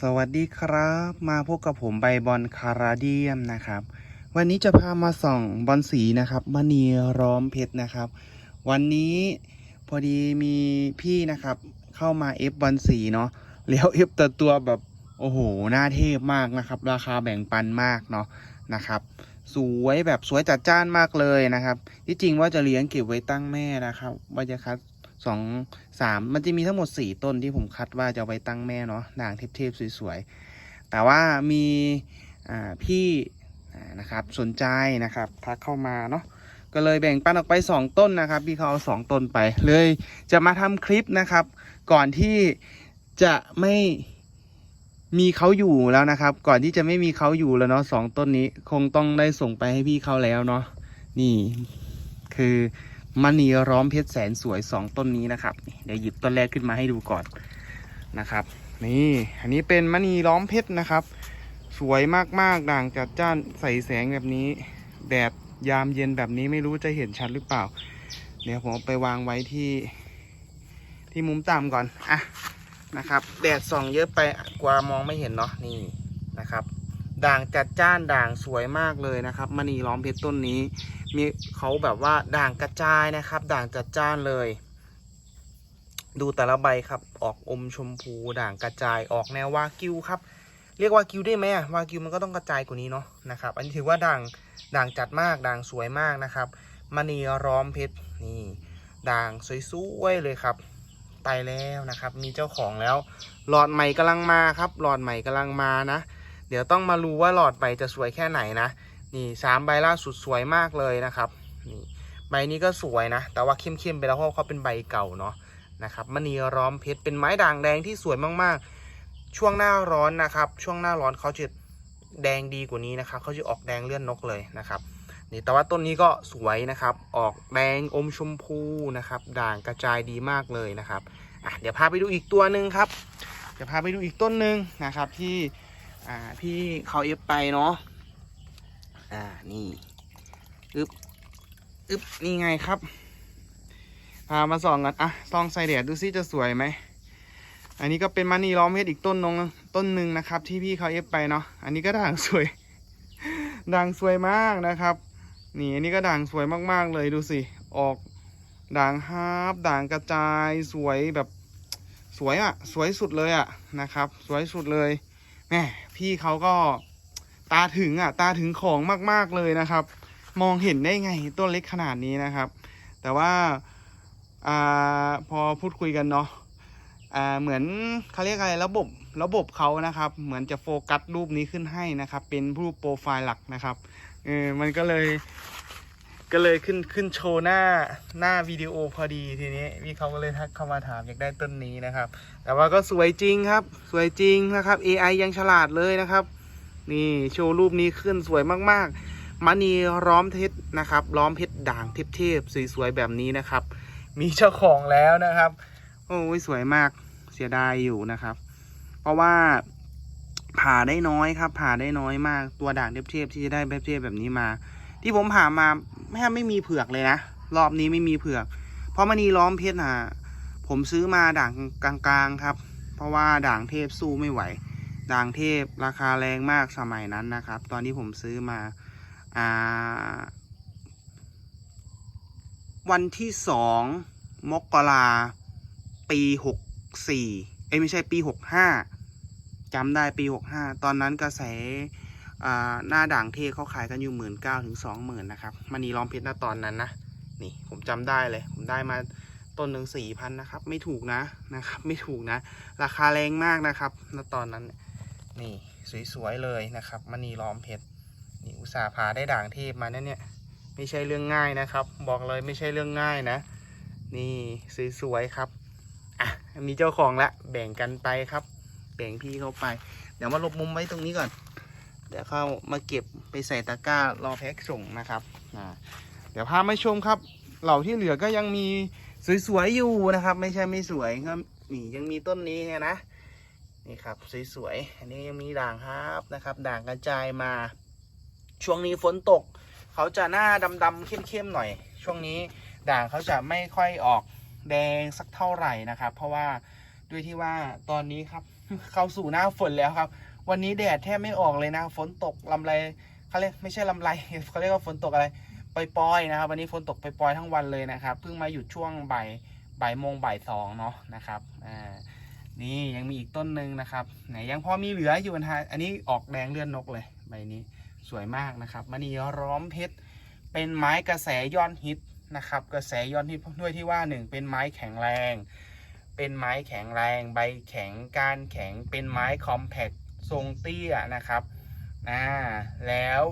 สวัสดีครับ มาพบกับผมใบบอลคาราเดียมนะครับ วันนี้จะพามาส่องบอลสีนะครับมณีร้อมเพชรนะครับ วันนี้พอดีมีพี่นะครับ เข้ามาเอฟบอลสีเนาะแล้วเอฟแต่ตัวแบบโอ้โหหน่าเทพมากนะครับ ราคาแบ่งปันมากเนาะนะครับ สวยแบบสวยจัดจ้านมากเลยนะครับ ที่จริงว่าจะเลี้ยงเก็บไว้ตั้งแม่นะครับว่าจะคัด สองสามมันจะมีทั้งหมดสี่ต้นที่ผมคัดว่าจะไว้ตั้งแม่เนาะด่างเทพๆสวยๆ แต่ว่ามีพี่นะครับสนใจนะครับทักเข้ามาเนาะก็เลยแบ่งปันออกไป 2 ต้นนะครับ พี่เขาเอาสองต้นไปเลย จะมาทำคลิปนะครับ ก่อนที่จะไม่มีเขาอยู่แล้วนะครับ ก่อนที่จะไม่มีเขาอยู่แล้วเนาะสองต้นนี้คงต้องได้ส่งไปให้พี่เขาแล้วเนาะนี่คือ มณีร้อมเพชรแสนสวยสองต้นนี้นะครับ เดี๋ยวหยิบต้นแรกขึ้นมาให้ดูก่อนนะครับ นี่อันนี้เป็นมณีล้อมเพชรนะครับ สวยมากๆด่างจัดจ้านใส่แสงแบบนี้ แดดยามเย็นแบบนี้ไม่รู้จะเห็นชัดหรือเปล่า เดี๋ยวผมไปวางไว้ที่ ที่มุมต่ำก่อนอะนะครับ แดดส่องเยอะไปกว่ามองไม่เห็นเนาะนี่นะครับ ด่างจัดจ้านด่างสวยมากเลยนะครับมณีล้อมเพชรต้นนี้ มีเขาแบบว่าด่างกระจายนะครับ ด่างจัดจ้านเลย ดูแต่ละใบครับ ออกอมชมพูด่างกระจายออกแนววากิวครับ เรียกว่ากิวได้ไหมอะวากิวมันก็ต้องกระจายกว่านี้เนาะนะครับ อันนี้ถือว่าด่างด่างจัดมากด่างสวยมากนะครับมณีร้อมเพชรนี่ด่างสวยๆเลยครับตายแล้วนะครับ มีเจ้าของแล้ว หลอดใหม่กำลังมาครับ หลอดใหม่กำลังมานะ เดี๋ยวต้องมารู้ว่าหลอดใหม่จะสวยแค่ไหนนะ นี่สามใบล่าสุดสวยมากเลยนะครับนี่ใบนี้ก็สวยนะ แต่ว่าเข้มๆไปแล้วเพราะเขาเป็นใบเก่าเนาะนะครับมณีร้อมเพชรเป็นไม้ด่างแดงที่สวยมากๆ ช่วงหน้าร้อนนะครับ ช่วงหน้าร้อนเขาจะแดงดีกว่านี้นะครับเขาจะออกแดงเลื่อนนกเลยนะครับนี่แต่ว่าต้นนี้ก็สวยนะครับ ออกแดงอมชมพูนะครับ ด่างกระจายดีมากเลยนะครับอะเดี๋ยวพาไปดูอีกตัวหนึ่งครับเดี๋ยวพาไปดูอีกต้นหนึ่งนะครับที่อ่าพี่เขาเอฟไปเนาะ อ่า นี่อึบอึบนี่ไงครับพามาส่องกันอะส่องใส่แดดดูซิจะสวยไหม อันนี้ก็เป็นมานีล้อมเพชรอีกต้นนงต้นหนึ่งนะครับ ที่พี่เขาเอฟไปเนาะ อันนี้ก็ด่างสวย ด่างสวยมากนะครับ นี่อันนี้ก็ด่างสวยมากๆเลยดูสิ ออกด่างฮาร์ปด่างกระจายสวยแบบสวยอะ่ะ สวยสุดเลยอะ่ะนะครับ สวยสุดเลยแหมพี่เขาก็ ตาถึงอะตาถึงของมากๆเลยนะครับ มองเห็นได้ไงต้นเล็กขนาดนี้นะครับ แต่ว่าอ่าพอพูดคุยกันเนาะอ่าเหมือนเขาเรียกอะไรระบบระบบเขานะครับ เหมือนจะโฟกัสรูปนี้ขึ้นให้นะครับ เป็นรูปโปรไฟล์หลักนะครับเออมันก็เลยก็เลยขึ้นขึ้นโชว์หน้าหน้าวิดีโอพอดีทีนี้พี่เขาก็เลยทักเข้ามาถามอยากได้ต้นนี้นะครับ แต่ว่าก็สวยจริงครับ สวยจริงนะครับ AI ยังฉลาดเลยนะครับ นี่โชว์รูปนี้ขึ้นสวยมากๆมณีล้อมเพชรนะครับ ล้อมเพชรด่างเทพๆสวยๆแบบนี้นะครับ มีเจ้าของแล้วนะครับ โอ้ยสวยมากเสียดายอยู่นะครับ เพราะว่าผ่าได้น้อยครับ ผ่าได้น้อยมากตัวด่างเทพๆที่จะได้แบบเทพแบบนี้มา ที่ผมผ่ามาแทบไม่มีเผือกเลยนะรอบนี้ไม่มีเผือก เพราะมณีล้อมเพชรอะผมซื้อมาด่างกลางๆครับ เพราะว่าด่างเทพสู้ไม่ไหว ด่างเทพราคาแรงมากสมัยนั้นนะครับ ตอนที่ผมซื้อมาอ่าวันที่สองมกราปีหกสี่เอ้ยไม่ใช่ปีหกห้าจำได้ปีหกห้าตอนนั้นกระแสหน้าด่างเทพเขาขายกันอยู่หมื่นเก้าถึงสองหมื่นนะครับมันนีล้อมเพชรณตอนนั้นนะนี่ผมจำได้เลย ผมได้มาต้นหนึ่งสี่พันนะครับ ไม่ถูกนะนะครับ ไม่ถูกนะ ราคาแรงมากนะครับณตอนนั้น นี่สวยๆเลยนะครับมณีล้อมเพชรนี่อุตสาห์พาได้ด่างเทพมานั่นเนี่ยไม่ใช่เรื่องง่ายนะครับ บอกเลยไม่ใช่เรื่องง่ายนะ นี่สวยๆครับอะมีเจ้าของละแบ่งกันไปครับ แบ่งพี่เขาไป เดี๋ยวมาหลบมุมไว้ตรงนี้ก่อน เดี๋ยวเข้ามาเก็บไปใส่ตะกร้ารอแพ็คส่งนะครับอ่าเดี๋ยวพามาชมครับ เหล่าที่เหลือก็ยังมีสวยๆอยู่นะครับ ไม่ใช่ไม่สวยก็นี่ยังมีต้นนี้นะ นี่ครับสวยๆ อันนี้ยังมีด่างครับนะครับ ด่างกระจายมา ช่วงนี้ฝนตก เขาจะหน้าดำๆเข้มๆหน่อย ช่วงนี้ด่างเขาจะไม่ค่อยออกแดงสักเท่าไหร่นะครับ เพราะว่าด้วยที่ว่าตอนนี้ครับ เข้าสู่หน้าฝนแล้วครับ วันนี้แดดแทบไม่ออกเลยนะ ฝนตกลำไรเขาเรียกไม่ใช่ลำไรเขาเรียกว่าฝนตกอะไรปล่อยๆนะครับ วันนี้ฝนตกปล่อยๆทั้งวันเลยนะครับ เพิ่งมาหยุดช่วงบ่ายบ่ายโมงบ่ายสองเนาะนะครับอ่า นี่ยังมีอีกต้นหนึ่งนะครับไหนยังพอมีเหลืออยู่นะฮะอันนี้ออกแดงเลื่อนนกเลยใบนี้สวยมากนะครับมณีร้อมเพชรเป็นไม้กระแสยอดฮิตนะครับ กระแสยอดฮิตด้วยที่ว่าหนึ่งเป็นไม้แข็งแรง เป็นไม้แข็งแรง ใบแข็งก้านแข็งเป็นไม้คอมแพคทรงเตี้ยนะครับอ่าแล้ว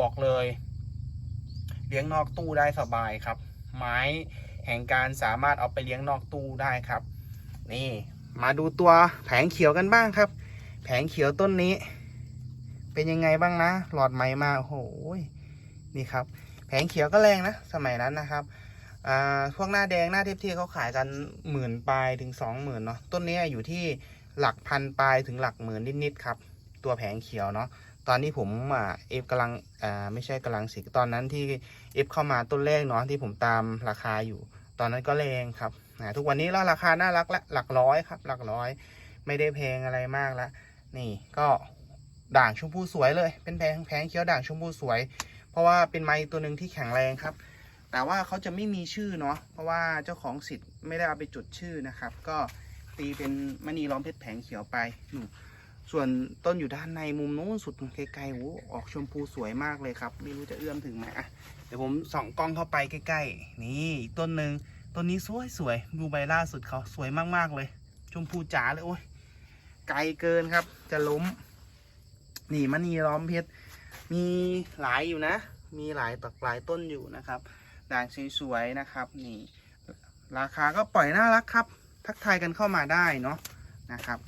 บอกเลย เลี้ยงนอกตู้ได้สบายครับ ไม้แห่งการสามารถเอาไปเลี้ยงนอกตู้ได้ครับ นี่ มาดูตัวแผงเขียวกันบ้างครับ แผงเขียวต้นนี้ เป็นยังไงบ้างนะ หลอดไหม่มาโอ้โหนี่ครับ แผงเขียวก็แรงนะ สมัยนั้นนะครับอ่าพวกหน้าแดงหน้าเทียบเทียเขาขายกันหมื่นปลายถึงสองหมื่นเนาะต้นนี้อยู่ที่หลักพันปลายถึงหลักหมื่นนิดๆครับ ตัวแผงเขียวเนาะตอนนี้ผมอ่าเอฟกำลังอ่าไม่ใช่กำลังสิตอนนั้นที่เอฟเข้ามาต้นแรกเนาะที่ผมตามราคาอยู่ ตอนนั้นก็แรงครับ นะทุกวันนี้แล้วราคาน่ารักละหลักร้อยครับ หลักร้อย ไม่ได้แพงอะไรมากละนี่ก็ด่างชมพูสวยเลย เป็นแผงแผงเขียวด่างชมพูสวย เพราะว่าเป็นไม้ตัวหนึ่งที่แข็งแรงครับ แต่ว่าเขาจะไม่มีชื่อเนาะเพราะว่าเจ้าของสิทธิ์ไม่ได้เอาไปจดชื่อนะครับ ก็ตีเป็นมณีล้อมเพชรแผงเขียวไปนู่ส่วนต้นอยู่ด้านในมุมนู้นสุดไกลๆโอ้ออกชมพูสวยมากเลยครับ ไม่รู้จะเอื้อมถึงไหมอะเดี๋ยวผมส่องกล้องเข้าไปใกล้ ๆ นี่ต้นหนึ่ง ต้นนี้สวยสวยดูใบล่าสุดเขาสวยมากๆเลย ชมพูจ๋าเลยโอ้ยไกลเกินครับ จะล้ม นี่มณีล้อมเพชรมีหลายอยู่นะ มีหลายตักหลายต้นอยู่นะครับด่างสวยๆนะครับ นี่ ราคาก็ปล่อยน่ารักครับ ทักทายกันเข้ามาได้เนาะนะครับ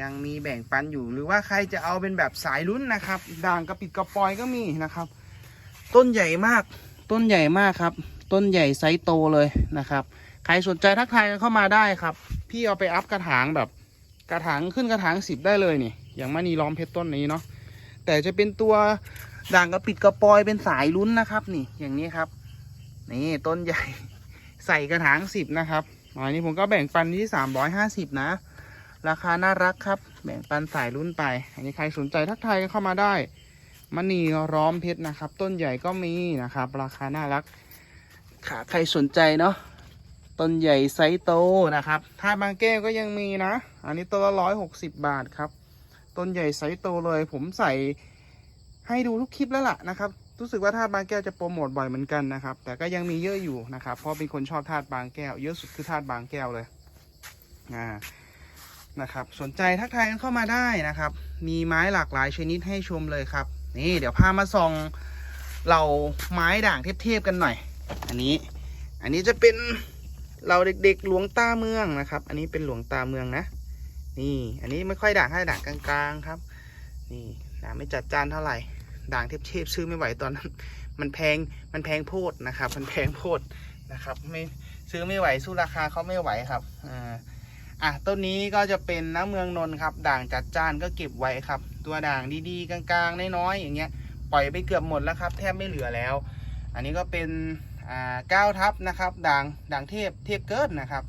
ยังมีแบ่งปันอยู่หรือว่าใครจะเอาเป็นแบบสายลุ้นนะครับ ด่างกระปิดกระปอยก็มีนะครับ ต้นใหญ่มาก ต้นใหญ่มากครับ ต้นใหญ่ไซส์โตเลยนะครับ ใครสนใจทักทายกันเข้ามาได้ครับ พี่เอาไปอัพกระถางแบบกระถางขึ้นกระถางสิบได้เลยนี่ อย่างมณีล้อมเพชรต้นนี้เนาะแต่จะเป็นตัวด่างกระปิดกระปอยเป็นสายลุ้นนะครับ นี่อย่างนี้ครับ นี่ต้นใหญ่ใส่กระถางสิบนะครับอันนี้ผมก็แบ่งปันที่สามร้อยห้าสิบนะ ราคาน่ารักครับ แบ่งปันสายรุ่นไป อันนี้ใครสนใจทักทายกันเข้ามาได้มณีร้อมเพชรนะครับ ต้นใหญ่ก็มีนะครับ ราคาน่ารัก ขาใครสนใจเนาะต้นใหญ่ไซส์โตนะครับถ้าบางแก้วก็ยังมีนะ อันนี้ตัวละร้อยหกสิบบาทครับ ต้นใหญ่ไซส์โตเลย ผมใส่ให้ดูทุกคลิปแล้วล่ะนะครับ รู้สึกว่าธาตุบางแก้วจะโปรโมทบ่อยเหมือนกันนะครับ แต่ก็ยังมีเยอะอยู่นะครับ เพราะเป็นคนชอบธาตุบางแก้ว เยอะสุดคือธาตุบางแก้วเลยอ่านะครับ สนใจทักทายกันเข้ามาได้นะครับ มีไม้หลากหลายชนิดให้ชมเลยครับ นี่เดี๋ยวพามาส่องเราไม้ด่างเทพๆกันหน่อย อันนี้ อันนี้จะเป็นเราเด็กๆหลวงตาเมืองนะครับ อันนี้เป็นหลวงตาเมืองนะ นี่ อันนี้ไม่ค่อยด่างให้ด่างกลางๆครับ นี่ด่างไม่จัดจานเท่าไหร่ ด่างเทพๆซื้อไม่ไหวตอนนั้น มันแพง มันแพงโพดนะครับ มันแพงโพดนะครับ ไม่ซื้อไม่ไหวสู้ราคาเขาไม่ไหวครับ อ่าอะต้นนี้ก็จะเป็นน้ำเมืองนนท์ครับ ด่างจัดจ้านก็เก็บไว้ครับ ตัวด่างดีๆ กลางๆน้อยๆอย่างเงี้ย ปล่อยไปเกือบหมดแล้วครับ แทบไม่เหลือแล้ว อันนี้ก็เป็น เก้าทับนะครับ ด่างด่างเทพเทพเกินนะครับ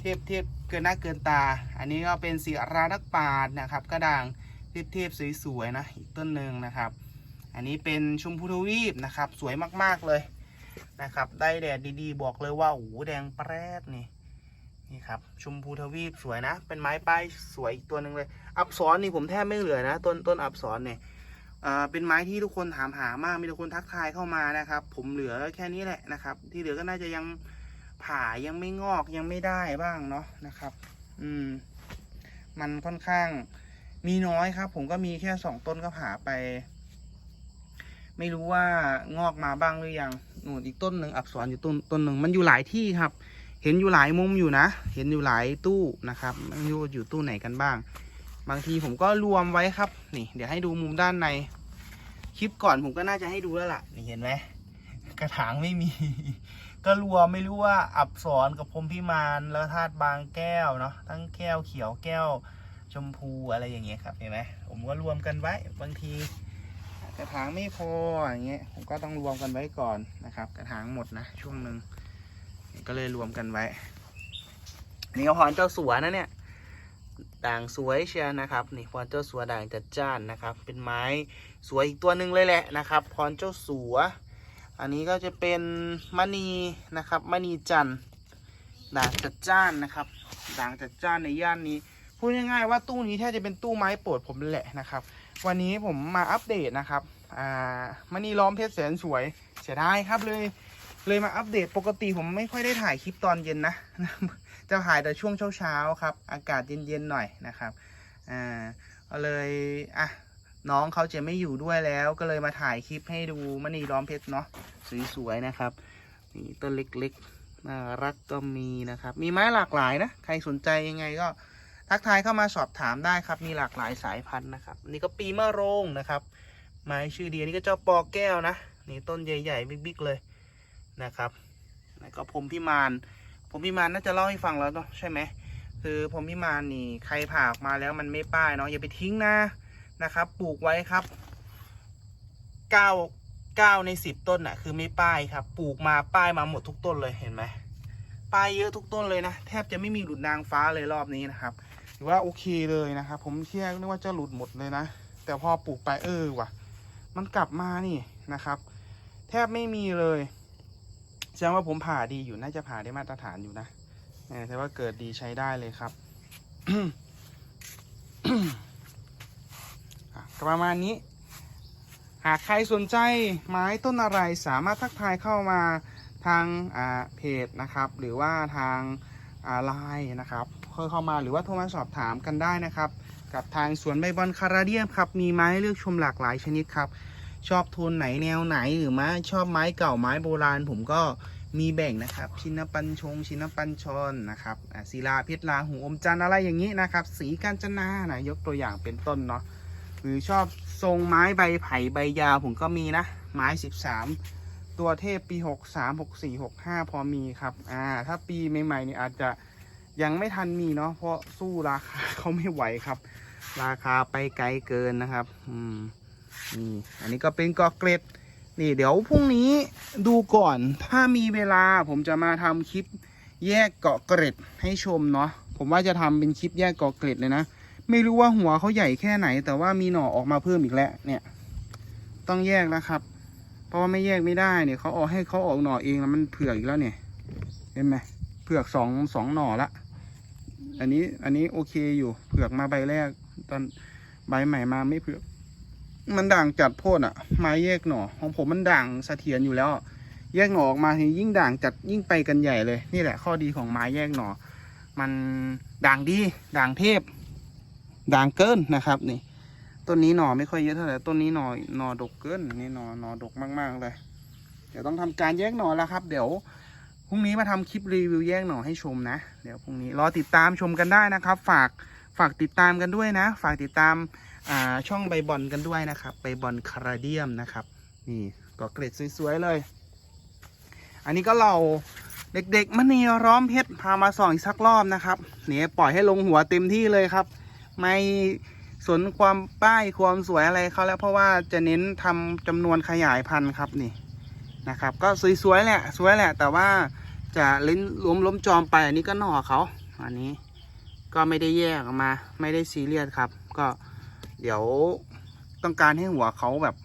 เทพเทพเกินหน้าเกินตา อันนี้ก็เป็นสีรานักปาดนะครับก็ด่างเทพเทพสวยๆนะอีกต้นหนึ่งนะครับ อันนี้เป็นชมพูทวีปนะครับ สวยมากๆเลยนะครับ ได้แดดดีๆ บอกเลยว่าโอ้โหแดงแปรดนี่นี่ครับชมพูทวีปสวยนะ เป็นไม้ป้ายสวยอีกตัวหนึ่งเลย อับสรนี่ผมแทบไม่เหลือนะ ต้นต้นอับสรเนี่ย เป็นไม้ที่ทุกคนถามหามาก มีทุกคนทักทายเข้ามานะครับ ผมเหลือแค่นี้แหละนะครับ ที่เหลือก็น่าจะยังผ่ายังไม่งอกยังไม่ได้บ้างเนาะนะครับ อืม มันค่อนข้างมีน้อยครับ ผมก็มีแค่สองต้นก็ผ่าไป ไม่รู้ว่างอกมาบ้างหรือยังนู่นอีกต้นหนึ่งอับสรอยู่ต้นต้นหนึ่งมันอยู่หลายที่ครับ เห็นอยู่หลายมุมอยู่นะ เห็นอยู่หลายตู้นะครับไม่รู้อยู่ตู้ไหนกันบ้าง บางทีผมก็รวมไว้ครับ นี่ เดี๋ยวให้ดูมุมด้านใน คลิปก่อนผมก็น่าจะให้ดูแล้วล่ะ นี่เห็นไหมกระถางไม่มี ก็รัวไม่รู้ว่าอับสรกับพรมพิมานแล้วธาตุบางแก้วเนาะทั้งแก้วเขียวแก้ว ชมพูอะไรอย่างเงี้ยครับเห็นไหมผมก็รวมกันไว้บางทีกระถางไม่พออย่างเงี้ยผมก็ต้องรวมกันไว้ก่อนนะครับ กระถางหมดนะช่วงหนึ่งก็เลยรวมกันไว้ นี่ก็พรเจ้าสัวนะเนี่ยด่างสวยเชียนะครับ นี่พรเจ้าสัวด่างจัดจ้านนะครับ เป็นไม้ สวยอีกตัวหนึ่งเลยแหละนะครับ พรเจ้าสัว อันนี้ก็จะเป็นมณีนะครับมณีจันด่างจัดจ้านนะครับด่างจัดจ้านในย่านนี้ พูดง่ายๆว่าตู้นี้แทบจะเป็นตู้ไม้โปรดผมแหละนะครับ วันนี้ผมมาอัปเดตนะครับอ่ามณีล้อมเพชรแสนสวยเสียดายครับเลยเลยมาอัปเดตปกติผมไม่ค่อยได้ถ่ายคลิปตอนเย็นนะ จะถ่ายแต่ช่วงเช้าๆครับ อากาศเย็นๆหน่อยนะครับอ่าก็เลยอะ น้องเขาจะไม่อยู่ด้วยแล้ว ก็เลยมาถ่ายคลิปให้ดูมณีล้อมเพชรเนาะสวยๆนะครับนี่ต้นเล็กๆน่ารักก็มีนะครับ มีไม้หลากหลายนะใครสนใจยังไงก็ทักทายเข้ามาสอบถามได้ครับ มีหลากหลายสายพันธุ์นะครับ นี่ก็ปีมะโรงนะครับ ไม้ชื่อดีอันนี่ก็เจ้าปอแก้วนะ นี่ต้นใหญ่ๆบิ๊กๆเลยนะครับ แล้วก็พรมพิมานพรมพิมานน่าจะเล่าให้ฟังแล้วเนาะใช่ไหม คือพรมพิมานนี่ใครผ่าออกมาแล้วมันไม่ป้ายเนาะอย่าไปทิ้งนะ นะครับ ปลูกไว้ครับเก้าเก้าในสิบต้นน่ะ คือไม่ป้ายครับ ปลูกมาป้ายมาหมดทุกต้นเลยเห็นไหมป้ายเยอะทุกต้นเลยนะ แทบจะไม่มีหลุดนางฟ้าเลยรอบนี้นะครับถือว่าโอเคเลยนะครับ ผมเชื่อนึกว่าจะหลุดหมดเลยนะ แต่พอปลูกไปเออว่ะ มันกลับมานี่นะครับ แทบไม่มีเลยแสดงว่าผมผ่าดีอยู่น่าจะผ่าได้มาตรฐานอยู่นะแต่ว่าเกิดดีใช้ได้เลยครับ ประมาณนี้ หากใครสนใจไม้ต้นอะไรสามารถทักทายเข้ามาทางเพจนะครับ หรือว่าทางไลน์นะครับเข้าเข้ามาหรือว่าโทรมาสอบถามกันได้นะครับ กับทางสวนใบบอลคาราเดียมครับ มีไม้เลือกชมหลากหลายชนิดครับ ชอบโทนไหนแนวไหนหรือไม้ชอบไม้เก่าไม้โบราณ ผมก็มีแบ่งนะครับ ชินปัญชง ชินปัญชรนะครับศิลาเพชรลาหูอมจันอะไรอย่างนี้นะครับ สีกาญจนานะยกตัวอย่างเป็นต้นเนาะ หรือชอบทรงไม้ใบไผ่ใบยาวผมก็มีนะ ไม้13ตัวเทพปี63 64 65พอมีครับ อ่า ถ้าปีใหม่ๆนี่อาจจะยังไม่ทันมีเนาะเพราะสู้ราคาเขาไม่ไหวครับ ราคาไปไกลเกินนะครับ อืมนี่อันนี้ก็เป็นกอเกร็ดนี่เดี๋ยวพรุ่งนี้ดูก่อนถ้ามีเวลาผมจะมาทำคลิปแยกเกาะเกร็ดให้ชมเนาะผมว่าจะทำเป็นคลิปแยกเกาะเกร็ดเลยนะ ไม่รู้ว่าหัวเขาใหญ่แค่ไหน แต่ว่ามีหน่อออกมาเพิ่มอีกแล้วเนี่ย ต้องแยกแล้วครับ เพราะว่าไม่แยกไม่ได้เนี่ยเขาออกให้เขาออกหน่อเองแล้วมันเผือกอีกแล้วเนี่ย เห็นไหมเผือกสองสองหน่อละอันนี้อันนี้โอเคอยู่เผือกมาใบแรก ตอนใบใหม่มาไม่เผือก มันด่างจัดโพดอะไม้แยกหน่อของผมมันด่างเสถียรอยู่แล้ว แยกหน่อออกมาทียิ่งด่างจัดยิ่งไปกันใหญ่เลย นี่แหละข้อดีของไม้แยกหน่อ มันด่างดีด่างเทพ ด่างเกินนะครับนี่ต้นนี้หน่อไม่ค่อยเยอะเท่าไหร่ต้นนี้หน่อหน่อดกเกินนี่หน่อหน่อดกมาก ๆ เลย เดี๋ยวต้องทำการแยกหน่อแล้วครับ เดี๋ยวพรุ่งนี้มาทำคลิปรีวิวแยกหน่อให้ชมนะ เดี๋ยวพรุ่งนี้รอติดตามชมกันได้นะครับ ฝากฝากติดตามกันด้วยนะ ฝากติดตามาช่องใบบอลกันด้วยนะครับใบบอลคาราเดียมนะครับ นี่ก็เกรดสวยๆเลย อันนี้ก็เราเด็กๆมณีร้อมเพชรพามาส่องอีกสักรอบนะครับเนี่ยปล่อยให้ลงหัวเต็มที่เลยครับ ไม่สนความป้ายความสวยอะไรเขาแล้ว เพราะว่าจะเน้นทำจำนวนขยายพันธุ์ครับนี่นะครับ ก็สวยๆแหละสวยแหละ แต่ว่าจะเล้นล้มล้มจอมไปอันนี้ก็หน่อเขาอันนี้ก็ไม่ได้แยกออกมา ไม่ได้ซีเรียสครับ ก็เดี๋ยวต้องการให้หัวเขาแบบ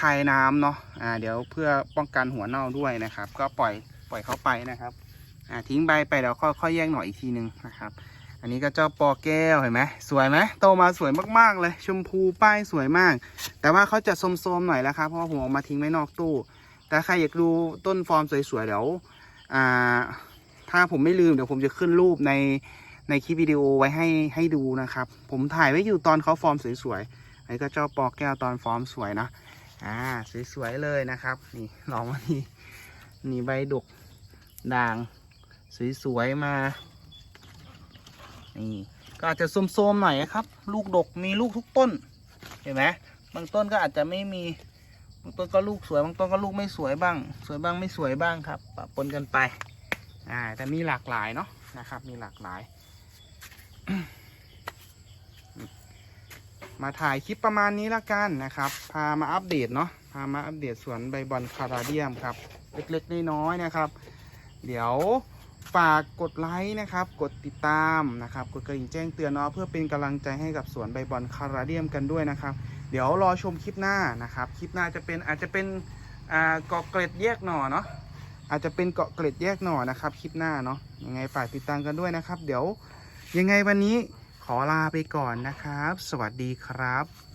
คายน้ำเนาะอ่าเดี๋ยวเพื่อป้องกันหัวเน่าด้วยนะครับ ก็ปล่อยปล่อยเขาไปนะครับอ่าทิ้งใบไปเดี๋ยวค่อยค่อยแยกหน่อยอีกทีนึงนะครับ อันนี้ก็เจ้าปอแก้วเห็นไหมสวยไหมโตมาสวยมากๆเลย ชมพูป้ายสวยมาก แต่ว่าเขาจะโสมๆหน่อยแล้วครับเพราะผมเอามาทิ้งไว้นอกตู้ แต่ใครอยากดูต้นฟอร์มสวยๆเดี๋ยวอ่าถ้าผมไม่ลืมเดี๋ยวผมจะขึ้นรูปในในคลิปวิดีโอไว้ให้ให้ดูนะครับ ผมถ่ายไว้อยู่ตอนเขาฟอร์มสวยๆอันนี้ก็เจ้าปอแก้วตอนฟอร์มสวยนะอ่าสวยๆเลยนะครับ นี่ลองมานี่นี่ใบดกด่างสวยๆมา นี่ก็อาจจะโซมๆหน่อยครับ ลูกดกมีลูกทุกต้น เห็นไหมบางต้นก็อาจจะไม่มีบางต้นก็ลูกสวยบางต้นก็ลูกไม่สวยบ้าง สวยบ้างไม่สวยบ้างครับปะปนกันไป อ่า แต่มีหลากหลายเนาะนะครับ มีหลากหลาย มาถ่ายคลิปประมาณนี้ละกันนะครับ พามาอัปเดตเนาะพามาอัปเดตสวนใบบอลคาราเดียมครับ เล็กๆน้อยๆนะครับ เดี๋ยว ฝากกดไลค์นะครับ กดติดตามนะครับ กดกระดิ่งแจ้งเตือนเนาะเพื่อเป็นกำลังใจให้กับสวนใบบอลคาราเดียมกันด้วยนะครับ เดี๋ยวรอชมคลิปหน้านะครับ คลิปหน้าจะเป็นอาจจะเป็นอ่าเกาะเกร็ดแยกหน่อเนาะอาจจะเป็นเกาะเกร็ดแยกหน่อนะครับ คลิปหน้าเนาะยังไงฝากติดตามกันด้วยนะครับ เดี๋ยวยังไงวันนี้ขอลาไปก่อนนะครับ สวัสดีครับ